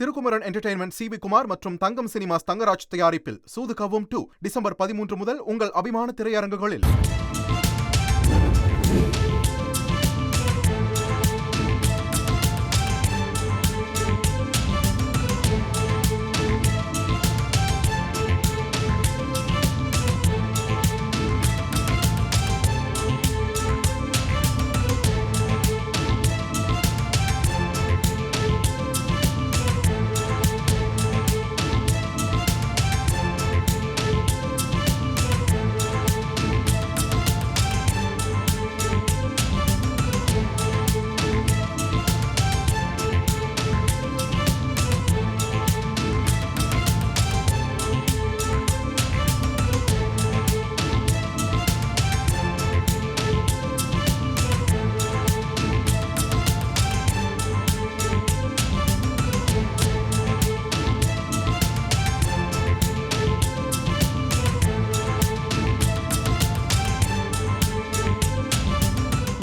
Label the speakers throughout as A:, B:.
A: Thirukumaran entertainment C V Kumar மற்றும் Thangam cinemas Thangaraj தயாரிப்பில் சூது கவும் two December பதிமூன்று முதல் உங்கள் அபிமான திரையரங்குகளில்.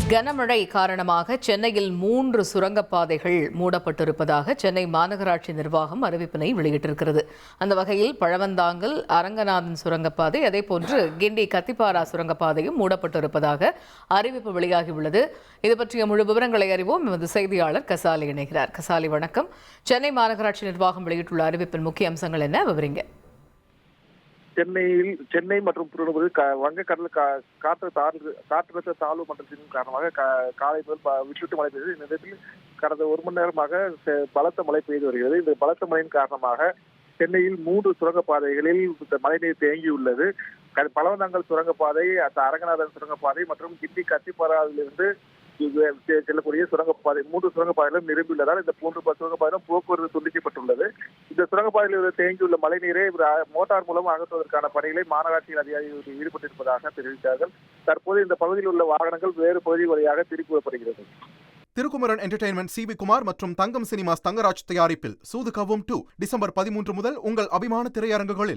B: கனமழை காரணமாக சென்னையில் மூன்று சுரங்கப்பாதைகள் மூடப்பட்டிருப்பதாக சென்னை மாநகராட்சி நிர்வாகம் அறிவிப்பினை வெளியிட்டிருக்கிறது. அந்த வகையில் பழவந்தாங்கல் அரங்கநாதன் சுரங்கப்பாதை அதேபோன்று கிண்டி கத்திப்பாரா சுரங்கப்பாதையும் மூடப்பட்டிருப்பதாக அறிவிப்பு வெளியாகியுள்ளது. இது பற்றிய முழு விவரங்களை அறிவோம். எமது செய்தியாளர் கசாலி இணைகிறார். கசாலி வணக்கம். சென்னை மாநகராட்சி நிர்வாகம் வெளியிட்டுள்ள அறிவிப்பின் முக்கிய அம்சங்கள் என்ன? விவரிங்க.
C: சென்னையில் சென்னை மற்றும் புறநகர் க- வங்கக்கடல் கா- காற்று தாழ்வு காற்றழுத்த தாழ்வு மன்றத்தின் காரணமாக கா- காலை முதல் ப- விட்டுவிட்டு மழை பெய்தது. இந்த நேரத்தில் கடந்த ஒரு மணி நேரமாக பலத்த மழை பெய்து வருகிறது. இந்த பலத்த மழையின் காரணமாக சென்னையில் மூன்று சுரங்கப்பாதைகளில் இந்த மழைநீர் தேங்கியுள்ளது. க- சுரங்கப்பாதை அந்த அரங்கநாதன் சுரங்கப்பாதை மற்றும் கிண்டி கத்திப்பாராவிலிருந்து செ- செல்லக்கூடிய சுரங்கப்பாதை மூன்று சுரங்கப்பாதைகளும் நிரம்பியுள்ளதால் இந்த மூன்று ப- சுரங்கப்பாதையிலும் போக்குவரத்து துண்டிக்கப்பட்டுள்ளது. இந்த சுரங்கப்பாதையில் தேங்கியுள்ள மழைநீரை மோட்டார் மூலம் அகற்றுவதற்கான பணிகளை மாநகராட்சியில் அதிகாரிகள் ஈடுபட்டிருப்பதாக தெரிவித்தார்கள். தற்போது இந்த பகுதியில் உள்ள வாகனங்கள் வேறு பகுதி வழியாக திருப்பப்படுகிறது
A: Thirukumaran entertainment C V Kumar மற்றும் தங்கம் சினிமாஸ் தங்கராஜ் தயாரிப்பில் சூது கவும் டூ டிசம்பர் பதிமூன்று முதல் உங்கள் அபிமான திரையரங்குகளில்.